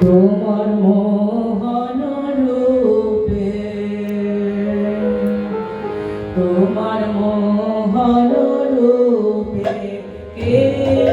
তোমার মোহন রূপে তোমার মোহন রূপে কে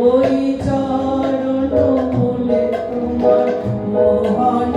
ওই চরণ বলে তোমার মহান